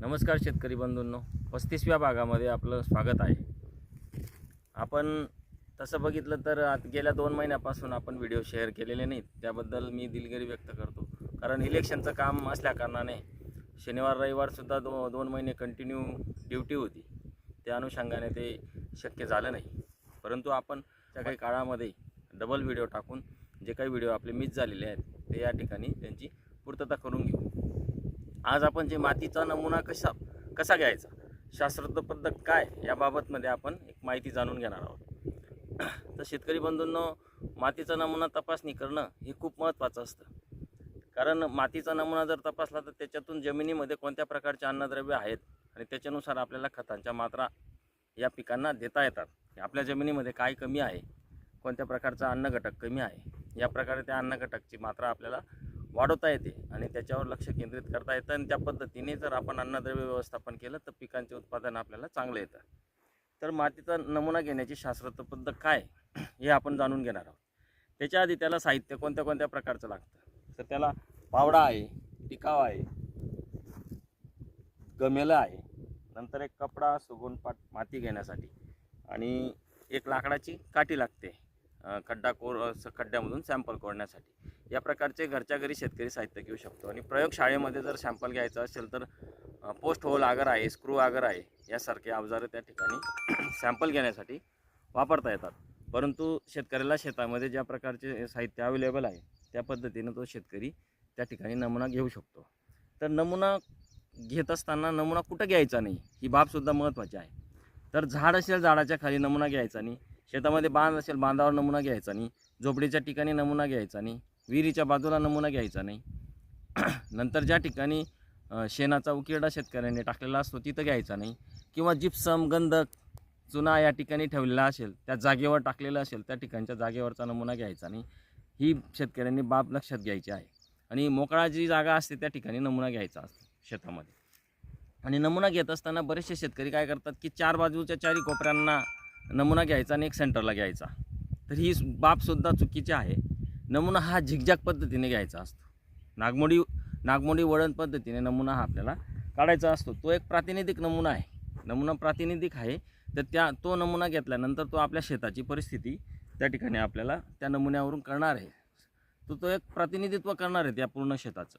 नमस्कार शेतकरी बंधूंनो. पस्तीसव्या भागामध्ये आपलं स्वागत आहे. आपण तसं बघितलं तर आत गेल्या दोन महिन्यापासून आपण व्हिडिओ शेअर केलेले नाहीत. त्याबद्दल मी दिलगिरी व्यक्त करतो. कारण इलेक्शनचं काम असल्याकारणाने शनिवार रविवारसुद्धा दो दोन महिने कंटिन्यू ड्युटी होती. त्या अनुषंगाने ते शक्य झालं नाही. परंतु आपण त्या काही काळामध्ये डबल व्हिडिओ टाकून जे काही व्हिडिओ आपले मिस झालेले आहेत ते या ठिकाणी त्यांची पूर्तता करून घेऊ. आज आपण जे मातीचा नमुना कसा कसा घ्यायचा शास्त्रज्ञ पद्धत काय याबाबतमध्ये आपण एक माहिती जाणून घेणार आहोत. तर शेतकरी बंधूंनो मातीचा नमुना तपासणी करणं हे खूप महत्त्वाचं असतं. कारण मातीचा नमुना जर तपासला तर त्याच्यातून जमिनीमध्ये कोणत्या प्रकारचे अन्नद्रव्य आहेत आणि त्याच्यानुसार आपल्याला खतांच्या मात्रा या पिकांना देता येतात. की आपल्या जमिनीमध्ये काय कमी आहे कोणत्या प्रकारचा अन्नघटक कमी आहे या प्रकारे त्या अन्नघटकची मात्रा आपल्याला वाढवता येते आणि त्याच्यावर लक्ष केंद्रित करता येतं आणि त्या पद्धतीने जर आपण अन्नद्रव्य व्यवस्थापन केलं तर पिकांचे उत्पादन आपल्याला चांगलं येतं. तर मातीचा नमुना घेण्याची शास्त्रोक्त पद्धत काय हे आपण जाणून घेणार आहोत. त्याच्या आधी त्याला साहित्य कोणत्या कोणत्या प्रकारचं लागतं? तर त्याला पावडा आहे टिकाव आहे गमेलं आहे नंतर एक कपडा सुगून पाट माती घेण्यासाठी आणि एक लाकडाची काठी लागते खड्डा कोर असं खड्ड्यामधून सॅम्पल कोरण्यासाठी. या प्रकारचे घरच्या घरी शेतकरी साहित्य घेऊ शकतो. आणि प्रयोगशाळेमध्ये जर सॅम्पल घ्यायचं असेल तर पोस्ट होल आगर आहे स्क्रू आगर आहे यासारखे अवजारं त्या ठिकाणी सॅम्पल घेण्यासाठी वापरता येतात. परंतु शेतकऱ्याला शेतामध्ये ज्या प्रकारचे साहित्य अवेलेबल आहे त्या पद्धतीनं तो शेतकरी त्या ठिकाणी नमुना घेऊ शकतो. तर नमुना घेत असताना नमुना कुठं घ्यायचा नाही ही बाबसुद्धा महत्त्वाची आहे. तर झाड असेल झाडाच्या खाली नमुना घ्यायचा नाही शेतामध्ये बांध असेल बांधावर नमुना घ्यायचा नाही झोपडीच्या ठिकाणी नमुना घ्यायचा नाही विहिरीच्या बाजूला नमुना घ्यायचा नाही. नंतर ज्या ठिकाणी शेणाचा उकिरडा शेतकऱ्यांनी टाकलेला असतो तिथं घ्यायचा नाही. किंवा जिप्सम गंधक चुना या ठिकाणी ठेवलेला असेल त्या जागेवर टाकलेला असेल त्या ठिकाणच्या जागेवरचा नमुना घ्यायचा नाही. ही शेतकऱ्यांनी बाब लक्षात घ्यायची आहे. आणि मोकळा जी जागा असते त्या ठिकाणी नमुना घ्यायचा असतो शेतामध्ये. आणि नमुना घेत असताना बरेचसे शेतकरी काय करतात की चार बाजूच्या चारी कोपऱ्यांना नमुना घ्यायचा आणि एक सेंटरला घ्यायचा. तर ही बाबसुद्धा चुकीची आहे. नमुना हा झिकझॅक पद्धतीने घ्यायचा असतो. नागमोडी नागमोडी वळण पद्धतीने नमुना हा आपल्याला काढायचा असतो. तो एक प्रातिनिधिक नमुना आहे. नमुना प्रातिनिधिक आहे तर त्या तो नमुना घेतल्यानंतर तो आपल्या शेताची परिस्थिती त्या ठिकाणी आपल्याला त्या नमुन्यावरून करणार आहे. तो तो एक प्रतिनिधित्व करणार आहे त्या पूर्ण शेताचं.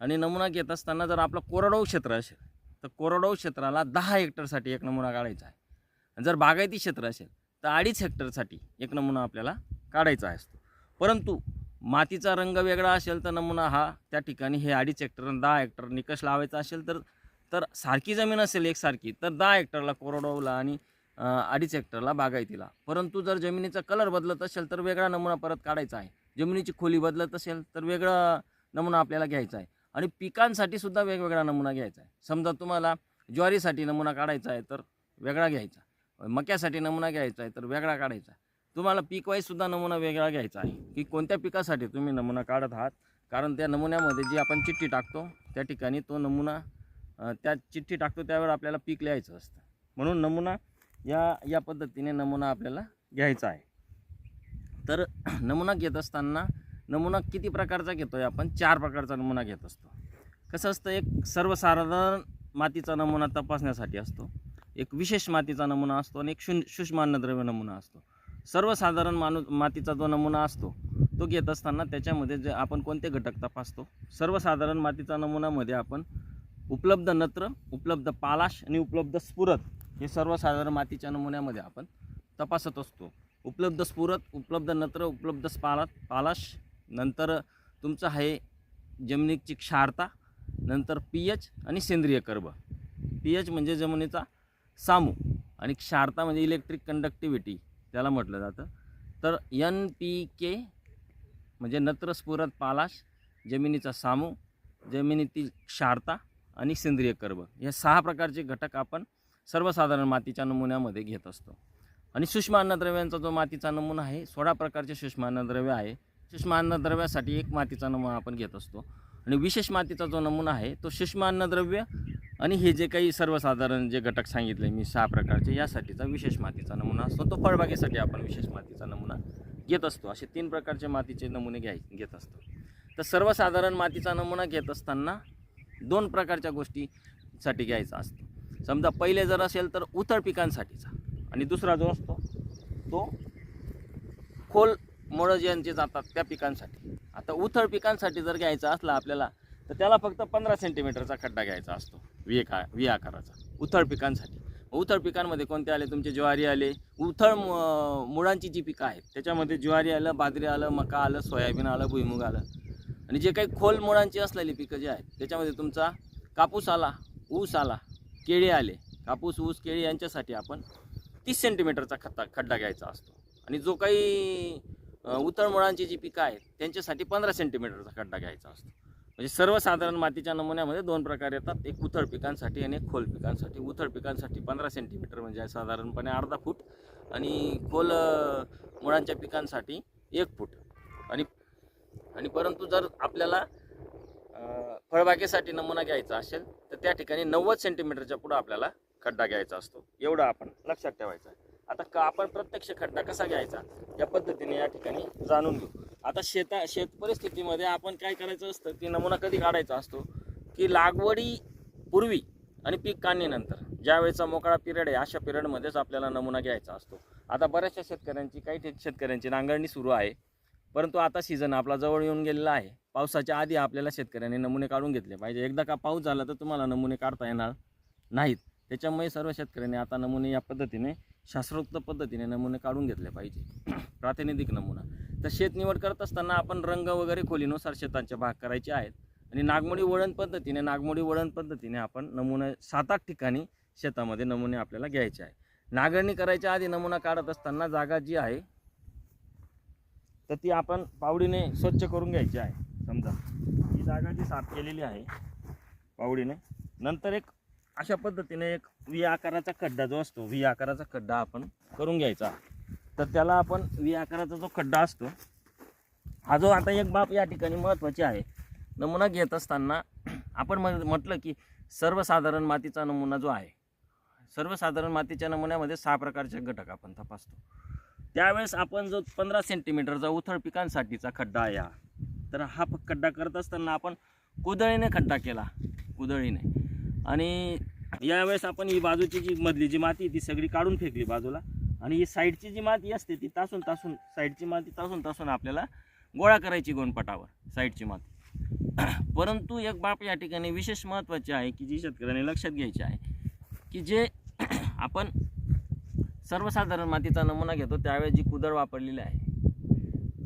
आणि नमुना घेत असताना जर आपलं कोरडवाहू क्षेत्र असेल तर कोरडवाहू क्षेत्राला दहा हेक्टरसाठी एक नमुना काढायचा आहे. जर बागायती क्षेत्र असेल तर अडीच हेक्टरसाठी एक नमुना आपल्याला काढायचा असतो. परंतु मातीचा रंग वेगळा असेल तर नमुना हा त्या ठिकाणी हे अडीच हेक्टर आणि दहा हेक्टर निकष लावायचा असेल तर तर सारखी जमीन असेल एकसारखी तर दहा हेक्टरला कोरडवला आणि अडीच हेक्टरला बागायतीला. परंतु जर जमिनीचा कलर बदलत असेल तर वेगळा नमुना परत काढायचा आहे. जमिनीची खोली बदलत असेल तर वेगळा नमुना आपल्याला घ्यायचा आहे. आणि पिकांसाठी सुद्धा वेगवेगळा नमुना घ्यायचा आहे. समजा तुम्हाला ज्वारीसाठी नमुना काढायचा आहे तर वेगळा घ्यायचा मक्यासाठी नमुना घ्यायचा आहे तर वेगळा काढायचा तुम्हाला पीक सुद्धा नमुना वेगळा घ्यायचा आहे की कोणत्या पिकासाठी तुम्ही नमुना काढत आहात? कारण त्या नमुन्यामध्ये जी आपण चिठ्ठी टाकतो त्या ठिकाणी तो नमुना त्या चिठ्ठी टाकतो त्यावेळेला आपल्याला पीक लिहायचं असतं. म्हणून नमुना या या पद्धतीने नमुना आपल्याला घ्यायचा आहे. तर नमुना घेत असताना नमुना किती प्रकारचा घेतो आहे आपण? चार प्रकारचा नमुना घेत असतो. कसं असतं एक सर्वसाधारण मातीचा नमुना तपासण्यासाठी असतो एक विशेष मातीचा नमुना असतो आणि एक शून सूक्ष्म अन्नद्रव्य नमुना असतो. सर्वसाधारण माणूस मातीचा जो नमुना असतो तो घेत असताना त्याच्यामध्ये जे आपण कोणते घटक तपासतो? सर्वसाधारण मातीचा नमुनामध्ये आपण उपलब्ध नत्र उपलब्ध पालाश आणि उपलब्ध स्फुरत हे सर्वसाधारण मातीच्या नमुन्यामध्ये आपण तपासत असतो. उपलब्ध स्फुरत उपलब्ध नत्र उपलब्ध स्पालात पालाश नंतर तुमचं आहे जमिनीची क्षारता नंतर पी एच आणि सेंद्रिय कर्ब. पी एच म्हणजे जमिनीचा सामू आणि क्षारता म्हणजे इलेक्ट्रिक कंडक्टिव्हिटी. त्याला म्हटलं जातं. तर एन पी के म्हणजे नत्रस्फुरत पालाश जमिनीचा सामू जमिनीतील क्षारता आणि सेंद्रिय कर्ब या सहा प्रकारचे घटक आपण सर्वसाधारण मातीच्या नमुन्यामध्ये घेत असतो. आणि सूक्ष्म अन्नद्रव्यांचा जो मातीचा नमुना आहे सोळा प्रकारचे सूक्ष्म अन्नद्रव्य आहे. सूक्ष्म अन्नद्रव्यासाठी एक मातीचा नमुना आपण घेत असतो. आणि विशेष मातीचा जो नमुना आहे तो सूक्ष्म अन्नद्रव्य आणि हे जे काही सर्वसाधारण जे घटक सांगितले मी सहा प्रकारचे यासाठीचा विशेष मातीचा नमुना असतो. तो फळबागेसाठी आपण विशेष मातीचा नमुना घेत असतो. असे तीन प्रकारचे मातीचे नमुने घ्याय घेत असतो. तर सर्वसाधारण मातीचा नमुना घेत असताना दोन प्रकारच्या गोष्टीसाठी घ्यायचा असतो. समजा पहिले जर असेल तर उथळ पिकांसाठीचा आणि दुसरा जो असतो तो खोल मुळं ज्यांचे जातात त्या पिकांसाठी. आता उथळ पिकांसाठी जर घ्यायचा असला आपल्याला तर त्याला फक्त पंधरा सेंटीमीटरचा खड्डा घ्यायचा असतो. वी का वी आकाराचा उथळ पिकांसाठी. उथळ पिकांमध्ये कोणते आले? तुमचे ज्वारी आले. उथळ मुळांची जी पिकं आहेत त्याच्यामध्ये ज्वारी आलं बाजरी आलं मका आलं सोयाबीन आलं भुईमुग आलं. आणि जे काही खोल मुळांची असलेली पिकं जी आहेत त्याच्यामध्ये तुमचा कापूस आला ऊस आला केळी आले. कापूस ऊस केळी यांच्यासाठी आपण तीस सेंटीमीटरचा खड्डा खड्डा घ्यायचा असतो. आणि जो काही उथळ मुळांची जी पिकं आहेत त्यांच्यासाठी पंधरा सेंटीमीटरचा खड्डा घ्यायचा असतो. म्हणजे सर्वसाधारण मातीच्या नमुन्यामध्ये दोन प्रकार येतात. एक उथळ पिकांसाठी आणि एक खोल पिकांसाठी. उथळ पिकांसाठी पंधरा सेंटीमीटर म्हणजे साधारणपणे अर्धा फूट आणि खोल मुळांच्या पिकांसाठी एक फूट. आणि आणि परंतु जर आपल्याला फळबागेसाठी नमुना घ्यायचा असेल तर त्या ठिकाणी नव्वद सेंटीमीटरच्या पुढं आपल्याला खड्डा घ्यायचा असतो. एवढं आपण लक्षात ठेवायचं आहे. आता का आपण प्रत्यक्ष खड्डा कसा घ्यायचा? या पद्धतीने या ठिकाणी जाणून घेऊ. आता शेता शेत परिस्थितीमध्ये आपण काय करायचं असतं की नमुना कधी काढायचा असतो? की लागवडी पूर्वी आणि पीक काढणीनंतर. ज्या वेळेचा मोकळा पिरियड आहे अशा पिरियडमध्येच आपल्याला नमुना घ्यायचा असतो. आता बऱ्याचशा शेतकऱ्यांची काही शेतकऱ्यांची नांगरणी सुरू आहे. परंतु आता सीझन आपला जवळ येऊन गेलेला आहे. पावसाच्या आधी आपल्याला शेतकऱ्यांनी नमुने काढून घेतले पाहिजे. एकदा का पाऊस झाला तर तुम्हाला नमुने काढता येणार नाहीत. त्याच्यामुळे सर्व शेतकऱ्यांनी आता नमुने या पद्धतीने शास्त्रोक्त पद्धतीने नमुने काढून घेतले पाहिजे. प्रातिनिधिक नमुना. तर शेत निवड करत असताना आपण रंग वगैरे खोलीनुसार शेतांचे भाग करायचे आहेत. आणि नागमोडी वळण पद्धतीने नागमोडी वळण पद्धतीने आपण नमुने सात आठ ठिकाणी शेतामध्ये नमुने आपल्याला घ्यायचे आहे नागरणी करायच्या आधी नमुना काढत असताना जागा जी आहे तर ती आपण पावडीने स्वच्छ करून घ्यायची आहे. समजा ही जागा जी साफ केलेली आहे पावडीने. नंतर एक अशा पद्धतीने एक व्ही आकाराचा खड्डा जो असतो व्ही आकाराचा खड्डा आपण करून घ्यायचा. तर त्याला आपण वि आकाराचा जो खड्डा असतो हा जो आता एक बाब या ठिकाणी महत्त्वाची आहे. नमुना घेत असताना आपण म्हण म्हटलं की सर्वसाधारण मातीचा नमुना जो आहे सर्वसाधारण मातीच्या नमुन्यामध्ये सहा प्रकारचे घटक आपण तपासतो. त्यावेळेस आपण जो पंधरा सेंटीमीटरचा उथळ पिकांसाठीचा खड्डा आहे हा तर हा खड्डा करत असताना आपण कुदळीने खड्डा केला कुदळीने. आणि यावेळेस आपण ही बाजूची जी मधली जी माती आहे ती सगळी काढून फेकली बाजूला. आणि ही साईडची जी माती असते ती तासून तासून साईडची माती तासून तासून आपल्याला गोळा करायची गोणपटावर साईडची माती. परंतु एक बाब या ठिकाणी विशेष महत्त्वाची आहे की जी शेतकऱ्यांनी लक्षात घ्यायची आहे की जे आपण सर्वसाधारण मातीचा नमुना घेतो त्यावेळेस जी कुदळ वापरलेली आहे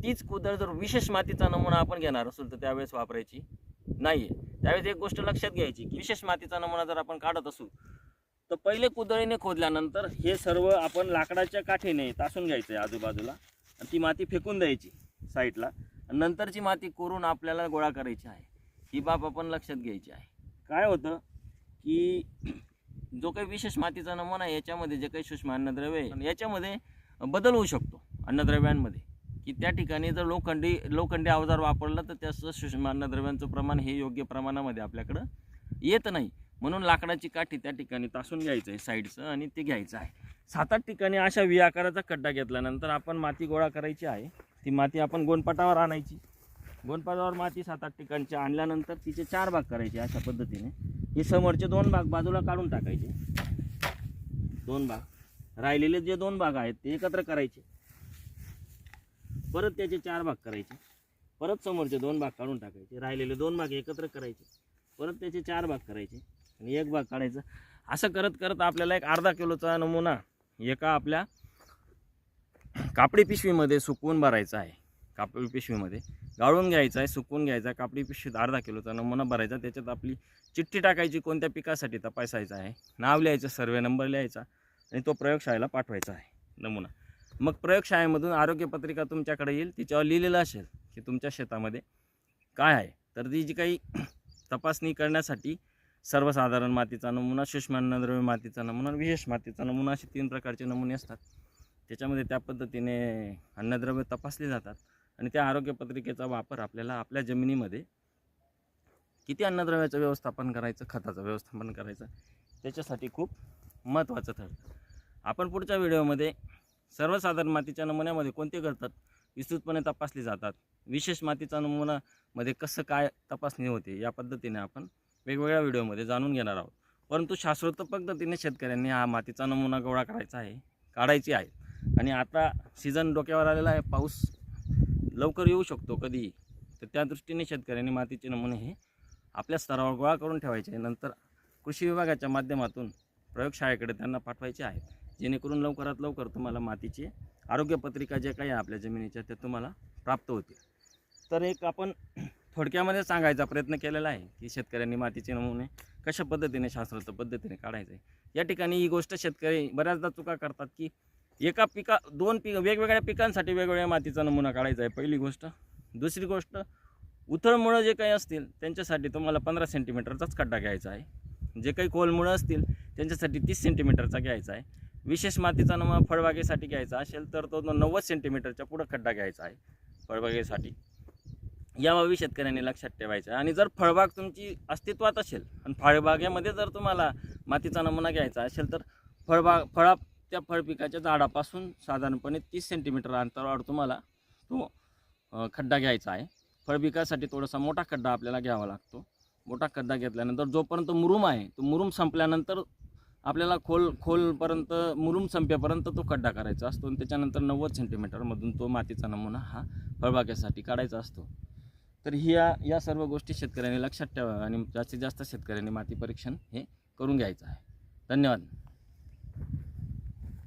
तीच कुदळ जर विशेष मातीचा नमुना आपण घेणार असेल तर त्यावेळेस वापरायची नाही आहे त्यावेळेस एक गोष्ट लक्षात घ्यायची की विशेष मातीचा नमुना जर आपण काढत असू तर पहिले कुदळीने खोदल्यानंतर हे सर्व आपण लाकडाच्या काठीने तासून घ्यायचं आहे आजूबाजूला. आणि ती माती फेकून द्यायची साईडला. नंतरची माती कोरून आपल्याला गोळा करायची आहे. ही बाब आपण लक्षात घ्यायची आहे. काय होतं की जो काही विशेष मातीचा नमुना आहे याच्यामध्ये जे काही सूक्ष्म अन्नद्रव्य आहे याच्यामध्ये बदल होऊ शकतो अन्नद्रव्यांमध्ये. की त्या ठिकाणी जर लोखंडी लोखंडी अवजार वापरलं तर त्याचं सूक्ष्म अन्नद्रव्यांचं प्रमाण हे योग्य प्रमाणामध्ये आपल्याकडं येत नाही. म्हणून लाकडाची काठी त्या ठिकाणी तासून घ्यायचं आहे साईडचं आणि ते घ्यायचं आहे. सात आठ ठिकाणी अशा वि आकाराचा खड्डा घेतल्यानंतर आपण माती गोळा करायची आहे. ती माती आपण गोणपाटावर आणायची. गोणपाटावर माती सात आठ ठिकाणची आणल्यानंतर तिचे चार भाग करायचे अशा पद्धतीने. हे समोरचे दोन भाग बाजूला काढून टाकायचे. दोन भाग. राहिलेले जे दोन भाग आहेत ते एकत्र करायचे. परत त्याचे चार भाग करायचे. परत समोरचे दोन भाग काढून टाकायचे. राहिलेले दोन भाग एकत्र करायचे. परत त्याचे चार भाग करायचे. आणि एक भाग काढायचा. असं करत करत आपल्याला एक अर्धा किलोचा नमुना एका आपल्या कापडी पिशवीमध्ये सुकवून भरायचा आहे. कापडी पिशवीमध्ये गाळून घ्यायचा आहे सुकवून घ्यायचा कापडी पिशवीत अर्धा किलोचा नमुना भरायचा त्याच्यात आपली चिठ्ठी टाकायची कोणत्या पिकासाठी तपासायचं आहे नाव लिहायचं सर्वे नंबर लिहायचा आणि तो प्रयोगशाळेला पाठवायचा आहे नमुना. मग प्रयोगशाळेमधून आरोग्यपत्रिका तुमच्याकडे येईल तिच्यावर लिहिलेलं असेल की तुमच्या शेतामध्ये काय आहे. तर ती जी काही तपासणी करण्यासाठी सर्वसाधारण मातीचा नमुना सूक्ष्म अन्नद्रव्य मातीचा नमुना विशेष मातीचा नमुना असे तीन प्रकारचे नमुने असतात. त्याच्यामध्ये त्या पद्धतीने अन्नद्रव्य तपासली जातात आणि त्या आरोग्यपत्रिकेचा वापर आपल्याला आपल्या जमिनीमध्ये किती अन्नद्रव्याचं व्यवस्थापन करायचं खताचं व्यवस्थापन करायचं त्याच्यासाठी खूप महत्त्वाचं ठरतं. आपण पुढच्या व्हिडिओमध्ये सर्वसाधारण मातीच्या नमुन्यामध्ये कोणते करतात विस्तृतपणे तपासली जातात. विशेष मातीचा नमुनामध्ये कसं काय तपासणी होते या पद्धतीने आपण वेगवेगळ्या व्हिडिओमध्ये जाणून घेणार आहोत. परंतु शाश्वत पद्धतीने शेतकऱ्यांनी हा मातीचा नमुना गोळा करायचा आहे काढायची आहे. आणि आता सीझन डोक्यावर आलेला आहे पाऊस लवकर येऊ शकतो कधीही. तर त्या दृष्टीने शेतकऱ्यांनी मातीचे नमुने हे आपल्या स्तरावर गोळा करून ठेवायचे. नंतर कृषी विभागाच्या माध्यमातून प्रयोगशाळेकडे त्यांना पाठवायचे आहेत. जेणेकरून लवकरात लवकर तुम्हाला मातीची आरोग्यपत्रिका जे काही आहे आपल्या जमिनीच्या ते तुम्हाला प्राप्त होतील. तर एक आपण थोडक्यामध्ये सांगायचा प्रयत्न केलेला आहे की शेतकऱ्यांनी मातीचे नमुने कशा पद्धतीने शास्त्रोक्त पद्धतीने काढायचे. या ठिकाणी ही गोष्ट शेतकरी बऱ्याचदा चुका करतात की एका पिका दोन पिक वेगवेगळ्या पिकांसाठी वेगवेगळ्या मातीचा नमुना काढायचा आहे पहिली गोष्ट. दुसरी गोष्ट उथळमुळं जे काही असतील त्यांच्यासाठी तुम्हाला पंधरा सेंटीमीटरचाच खड्डा घ्यायचा आहे. जे काही खोलमुळं असतील त्यांच्यासाठी तीस सेंटीमीटरचा घ्यायचा आहे. विशेष मातीचा नमुना फळबागेसाठी घ्यायचा असेल तर तो नव्वद सेंटीमीटरच्या पुढं खड्डा घ्यायचा आहे फळबागेसाठी. याबाबी शेतकऱ्यांनी लक्षात ठेवायचं. आहे आणि जर फळबाग तुमची अस्तित्वात असेल आणि फळबागेमध्ये जर तुम्हाला मातीचा नमुना घ्यायचा असेल तर फळबाग फळा त्या फळपिकाच्या झाडापासून साधारणपणे तीस सेंटीमीटर अंतरावर तुम्हाला तो खड्डा घ्यायचा आहे. फळपिकासाठी थोडासा मोठा खड्डा आपल्याला घ्यावा लागतो. मोठा खड्डा घेतल्यानंतर जोपर्यंत मुरुम आहे तो मुरुम संपल्यानंतर आपल्याला खोल खोलपर्यंत मुरुम संपेपर्यंत तो खड्डा करायचा असतो. आणि त्याच्यानंतर नव्वद सेंटीमीटरमधून तो मातीचा नमुना हा फळबागेसाठी काढायचा असतो. तर ह्या या सर्व गोष्टी शेतकऱ्यांनी लक्षात ठेवाव्या आणि जास्तीत जास्त शेतकऱ्यांनी माती परीक्षण हे करून घ्यायचं आहे. धन्यवाद.